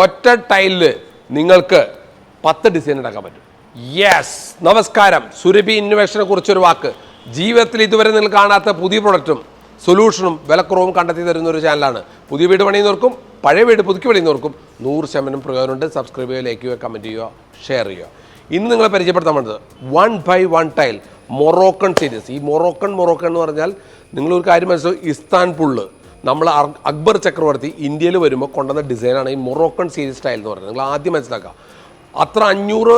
ഒറ്റ ടൈലിൽ നിങ്ങൾക്ക് പത്ത് ഡിസൈൻ ഉണ്ടാക്കാൻ പറ്റും. യെസ് നമസ്കാരം. സുരഭി ഇന്നോവേഷനെ കുറിച്ചൊരു വാക്ക്. ജീവിതത്തിൽ ഇതുവരെ നിങ്ങൾ കാണാത്ത പുതിയ പ്രൊഡക്റ്റും സൊല്യൂഷനും വിലക്കുറവും കണ്ടെത്തി തരുന്ന ഒരു ചാനലാണ് പുതിയ വീട് പണിയുന്നവർക്കും പഴയ വീട് പുതുക്കി പണിയുന്നവർക്കും നൂറ് ശതമാനം പ്രയോജനമുണ്ട്. സബ്സ്ക്രൈബ് ചെയ്യുക ലൈക്ക് ചെയ്യുക കമന്റ് ചെയ്യുക ഷെയർ ചെയ്യുക. ഇന്ന് നിങ്ങളെ പരിചയപ്പെടുത്താൻ വേണ്ടത് one by one tile Moroccan series ഈ മൊറോക്കൺ മൊറോക്കൺ എന്ന് പറഞ്ഞാൽ നിങ്ങളൊരു കാര്യം മനസ്സിലാവും ഇസ്താൻബുള്ള് നമ്മൾ അക്ബർ ചക്രവർത്തി ഇന്ത്യയിൽ വരുമ്പോൾ കൊണ്ടുവന്ന ഡിസൈനാണ് ഈ മൊറോക്കൺ സീരീസ് സ്റ്റൈൽ എന്ന് പറയുന്നത്. നിങ്ങൾ ആദ്യം മനസ്സിലാക്കുക അത്ര അഞ്ഞൂറ്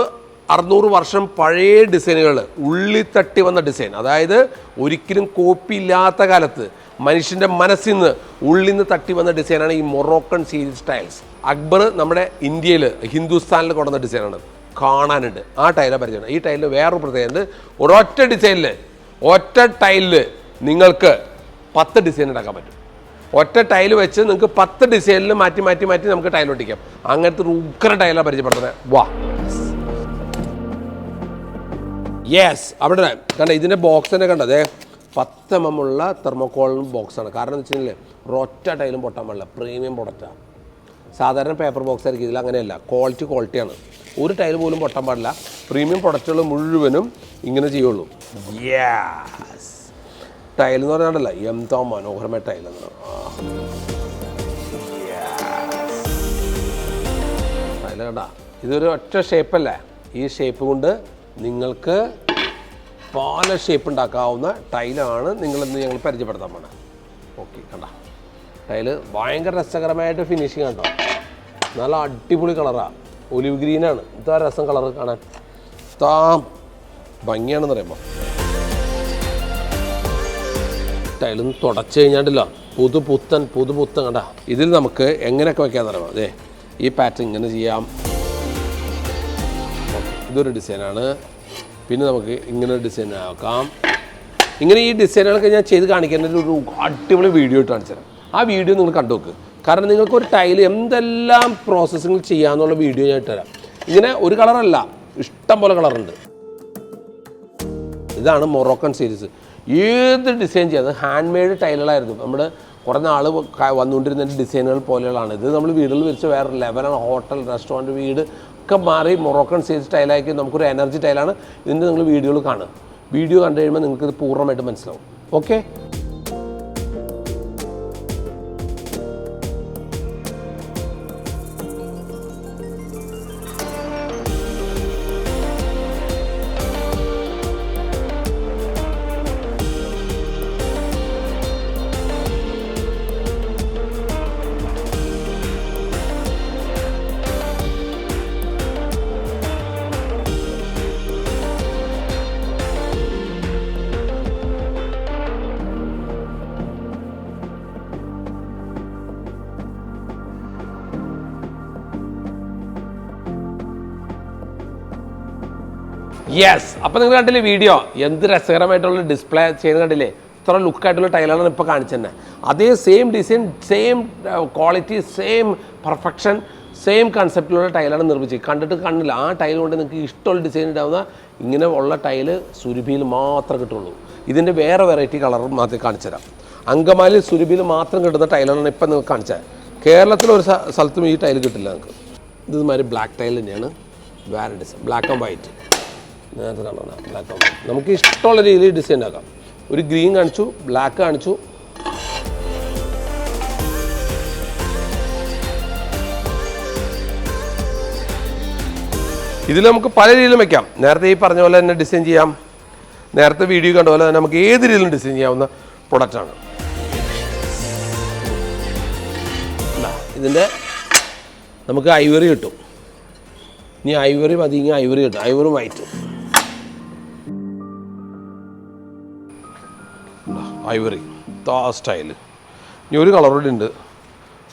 അറുന്നൂറ് വർഷം പഴയ ഡിസൈനുകൾ ഉള്ളി തട്ടി വന്ന ഡിസൈൻ അതായത് ഒരിക്കലും കോപ്പി ഇല്ലാത്ത കാലത്ത് മനുഷ്യന്റെ മനസ്സിൽ നിന്ന് ഉള്ളിൽ നിന്ന് തട്ടി വന്ന ഡിസൈനാണ് ഈ മൊറോക്കൺ സീരീസ് സ്റ്റൈൽസ് അക്ബർ നമ്മുടെ ഇന്ത്യയിൽ ഹിന്ദുസ്ഥാനിൽ കൊണ്ടുവന്ന ഡിസൈനാണ് കാണാനുണ്ട്. ആ ടൈലെ പരിചയമാണ് ഈ ടൈലിൽ വേറൊരു പ്രത്യേകത ഒരൊറ്റ ഡിസൈനിൽ ഒറ്റ ടൈലിൽ നിങ്ങൾക്ക് പത്ത് ഡിസൈൻ ഉണ്ടാക്കാൻ പറ്റും. ഒറ്റ ടൈൽ വെച്ച് നിങ്ങൾക്ക് പത്ത് ഡിസൈനിൽ മാറ്റി മാറ്റി മാറ്റി നമുക്ക് ടൈൽ ഒട്ടിക്കാം. അങ്ങനത്തെ ഒരു ഉഗ്ര ടൈലാണ് പരിചയപ്പെടുന്നത് വാ. യെസ് അവിടെ കണ്ട ഇതിന്റെ ബോക്സ് തന്നെ കണ്ടതേ പത്ത് എം എം ഉള്ള തെർമോക്കോൾ ബോക്സാണ് കാരണം എന്ന് വെച്ചാൽ ഒറ്റ ടൈലും പൊട്ടാൻ പാടില്ല. പ്രീമിയം പ്രൊഡക്റ്റാണ് സാധാരണ പേപ്പർ ബോക്സ് ആയിരിക്കും. ഇതിൽ അങ്ങനെയല്ല. ക്വാളിറ്റി ക്വാളിറ്റിയാണ് ഒരു ടൈൽ പോലും പൊട്ടാൻ പാടില്ല. പ്രീമിയം പ്രൊഡക്റ്റുകൾ മുഴുവനും ഇങ്ങനെ ചെയ്യുള്ളൂ. യെസ് ടൈൽ എന്ന് പറഞ്ഞാൽ എന്തോ മനോഹരമായ ടൈൽ എന്ന് ടൈൽ കണ്ട? ഇതൊരു ഒറ്റ ഷേപ്പല്ല ഈ ഷേപ്പ് കൊണ്ട് നിങ്ങൾക്ക് പല ഷേപ്പ് ഉണ്ടാക്കാവുന്ന ടൈലാണ് നിങ്ങളിന്ന് ഞങ്ങൾ പരിചയപ്പെടുത്താൻ പോണത് ഓക്കെ കണ്ട? ടൈൽ ഭയങ്കര രസകരമായിട്ട് ഫിനിഷിങ് കണ്ടോ നല്ല അടിപൊളി കളറാണ് ഒലിവ് ഗ്രീനാണ്. ഇതാ രസം കളർ കാണാൻ. താ ഭംഗിയാണെന്ന് പറയുമ്പോൾ ടൈലൊന്ന് തുടച്ച് കഴിഞ്ഞാണ്ടില്ല. പുതു പുത്തൻ പുതു പുത്തൻ ഇതിൽ നമുക്ക് എങ്ങനെയൊക്കെ വെക്കാൻ അറിയാം അതെ ഈ പാറ്റേൺ ഇങ്ങനെ ചെയ്യാം. ഇതൊരു ഡിസൈനാണ് പിന്നെ നമുക്ക് ഇങ്ങനെ ഡിസൈൻ ആക്കാം. ഇങ്ങനെ ഈ ഡിസൈനുകളൊക്കെ ഞാൻ ചെയ്ത് കാണിക്കേണ്ട ഒരു അടിപൊളി വീഡിയോ ഇട്ട് കാണിച്ചു തരാം. ആ വീഡിയോ നിങ്ങൾ കണ്ടു നോക്ക്. കാരണം നിങ്ങൾക്ക് ഒരു ടൈൽ എന്തെല്ലാം പ്രോസസ്സിങ്ങൾ ചെയ്യാമെന്നുള്ള വീഡിയോ ഞാൻ ഇട്ടുതരാം ഇങ്ങനെ ഒരു കളറല്ല ഇഷ്ടം പോലെ കളറുണ്ട് ഇതാണ് മൊറോക്കൻ സീരീസ് ഏത് ഡിസൈൻ ചെയ്ത് ഹാൻഡ് മെയ്ഡ് ടൈലുകളായിരുന്നു നമ്മൾ കുറേ നാൾ വന്നുകൊണ്ടിരുന്ന ഡിസൈനുകൾ പോലെയുള്ളതാണ്. ഇത് നമ്മൾ വീടുകളിൽ വെച്ച് വേറെ ലെവലാണ് ഹോട്ടൽ റെസ്റ്റോറന്റ് വീട് ഒക്കെ മാറി മൊറോക്കൺ സ്റ്റേജ് ടൈലാക്കി നമുക്കൊരു എനർജി ടൈലാണ് ഇതിന്റെ നിങ്ങൾ വീഡിയോകൾ കാണുക. വീഡിയോ കണ്ടു കഴിയുമ്പോൾ നിങ്ങൾക്ക് ഇത് പൂർണമായിട്ട് മനസ്സിലാവും. ഓക്കെ യെസ് അപ്പോൾ നിങ്ങൾ കണ്ടില്ലേ വീഡിയോ എന്ത് രസകരമായിട്ടുള്ള ഡിസ്പ്ലേ ചെയ്യുന്ന കണ്ടില്ലേ? ഇത്ര ലുക്കായിട്ടുള്ള ടൈലാണ് ഇപ്പോൾ കാണിച്ചു തന്നെ. അതേ same design same quality same perfection same കൺസെപ്റ്റിലുള്ള ടൈലാണ് നിർമ്മിച്ചത്. കണ്ടിട്ട് കണ്ടില്ല. ആ ടൈൽ കൊണ്ട് നിങ്ങൾക്ക് ഇഷ്ടമുള്ള ഡിസൈൻ ഉണ്ടാവുന്ന ഇങ്ങനെ ഉള്ള ടൈൽ സുരുഭിയിൽ മാത്രമേ കിട്ടുള്ളൂ. ഇതിന്റെ വേറെ വെറൈറ്റി കളർ മാത്രമേ കാണിച്ചു തരാം. അങ്കമാലി സുരുഭിയിൽ മാത്രം കിട്ടുന്ന ടൈലാണ് ഇപ്പം നിങ്ങൾക്ക് കാണിച്ചത്. കേരളത്തിലൊരു സ്ഥലത്തും ഈ ടൈൽ കിട്ടില്ല നിങ്ങൾക്ക്. ഇതുമാതിരി ബ്ലാക്ക് ടൈൽ തന്നെയാണ്. വേറെ ഡിസൈൻ ബ്ലാക്ക് ആൻഡ് വൈറ്റ് നേരത്തെ കളറാണ് ബ്ലാക്ക് ആൻഡ് നമുക്ക് ഇഷ്ടമുള്ള രീതിയിൽ ഡിസൈൻ ആക്കാം. ഒരു ഗ്രീൻ കാണിച്ചു ബ്ലാക്ക് കാണിച്ചു. ഇതിൽ നമുക്ക് പല രീതിയിലും വെക്കാം. നേരത്തെ ഈ പറഞ്ഞ പോലെ തന്നെ ഡിസൈൻ ചെയ്യാം. നേരത്തെ വീഡിയോ കണ്ട പോലെ തന്നെ നമുക്ക് ഏത് രീതിയിലും ഡിസൈൻ ചെയ്യാവുന്ന പ്രൊഡക്റ്റാണ് ഇതിന്റെ നമുക്ക് ഐവറി കിട്ടും. ഇനി ഐവറി മതി ഇങ്ങനെ ഐവറി കിട്ടും. ഐവറി വൈറ്റ് ഐവറി ആ സ്റ്റൈൽ ഇനി ഒരു കളർ കൂടി ഉണ്ട്.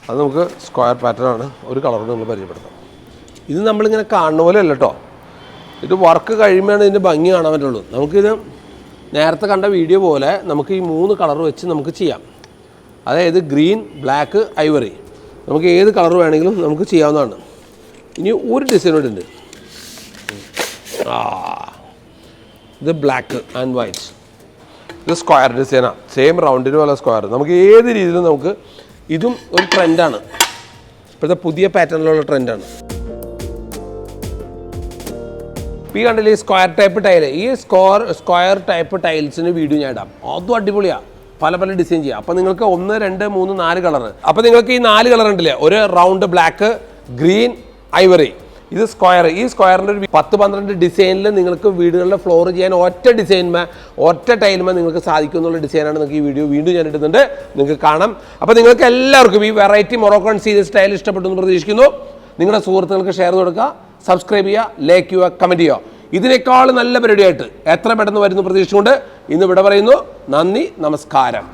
അത് നമുക്ക് സ്ക്വയർ പാറ്റേൺ ആണ്. ഒരു കളർ നമ്മൾ പരിചയപ്പെടുത്താം. ഇത് നമ്മളിങ്ങനെ കാണുന്ന പോലെ അല്ല കേട്ടോ ഇത് വർക്ക് കഴിയുമ്പോഴാണ് ഇതിന്റെ ഭംഗി കാണാൻ പറ്റുള്ളൂ. നമുക്കിത് നേരത്തെ കണ്ട വീഡിയോ പോലെ നമുക്ക് ഈ മൂന്ന് കളർ വെച്ച് നമുക്ക് ചെയ്യാം. അതായത് ഗ്രീൻ ബ്ലാക്ക് ഐവറി നമുക്ക് ഏത് കളർ വേണമെങ്കിലും നമുക്ക് ചെയ്യാവുന്നതാണ്. ഇനി ഒരു ഡിസൈൻ ഉണ്ട്. ആ. ഇത് ബ്ലാക്ക് ആൻഡ് വൈറ്റ് ഇത് സ്ക്വയർ ഡിസൈന സെയിം റൗണ്ടിന് പോലെ സ്ക്വയർ നമുക്ക് ഏത് രീതിയിലും നമുക്ക് ഇതും ഒരു ട്രെൻഡാണ് ഇപ്പോഴത്തെ പുതിയ പാറ്റേണിലുള്ള ട്രെൻഡാണ് ഈ കണ്ടില്ലേ സ്ക്വയർ ടൈപ്പ് ടൈൽ ഈ സ്ക്വയർ സ്ക്വയർ ടൈപ്പ് ടൈൽസിന് വീഡിയോ ഞാൻ ഇടാം. അതും അടിപൊളിയാണ് പല പല ഡിസൈൻ ചെയ്യാം. അപ്പോൾ നിങ്ങൾക്ക് ഒന്ന് രണ്ട് മൂന്ന് നാല് കളർ അപ്പോൾ നിങ്ങൾക്ക് ഈ നാല് കളർ ഉണ്ടല്ലേ? ഒരു റൗണ്ട് ബ്ലാക്ക് ഗ്രീൻ ഐവറി ഇത് സ്ക്വയർ. ഈ സ്ക്വയറിന്റെ ഒരു പത്ത് പന്ത്രണ്ട് ഡിസൈനിൽ നിങ്ങൾക്ക് വീടുകളുടെ ഫ്ലോർ ചെയ്യാൻ ഒറ്റ ഡിസൈൻമേ ഒറ്റ ടൈലുമേ നിങ്ങൾക്ക് സാധിക്കും എന്നുള്ള ഡിസൈനാണ് നിങ്ങൾക്ക് ഈ വീഡിയോ വീണ്ടും ഞാൻ ഇടുന്നുണ്ട്. നിങ്ങൾക്ക് കാണാം. അപ്പോൾ നിങ്ങൾക്ക് എല്ലാവർക്കും ഈ വെറൈറ്റി മൊറോക്കൺ സീരീസ് സ്റ്റൈൽ ഇഷ്ടപ്പെട്ടു എന്ന് പ്രതീക്ഷിക്കുന്നു. നിങ്ങളുടെ സുഹൃത്തുക്കൾക്ക് ഷെയർ കൊടുക്കുക സബ്സ്ക്രൈബ് ചെയ്യുക ലൈക്ക് ചെയ്യുക കമന്റ് ചെയ്യുക. ഇതിനേക്കാൾ നല്ല പരിപാടിയായിട്ട് എത്ര പെട്ടെന്ന് വരുന്നു പ്രതീക്ഷിച്ചുകൊണ്ട് ഇന്ന് ഇവിടെ പറയുന്നു. നന്ദി നമസ്കാരം.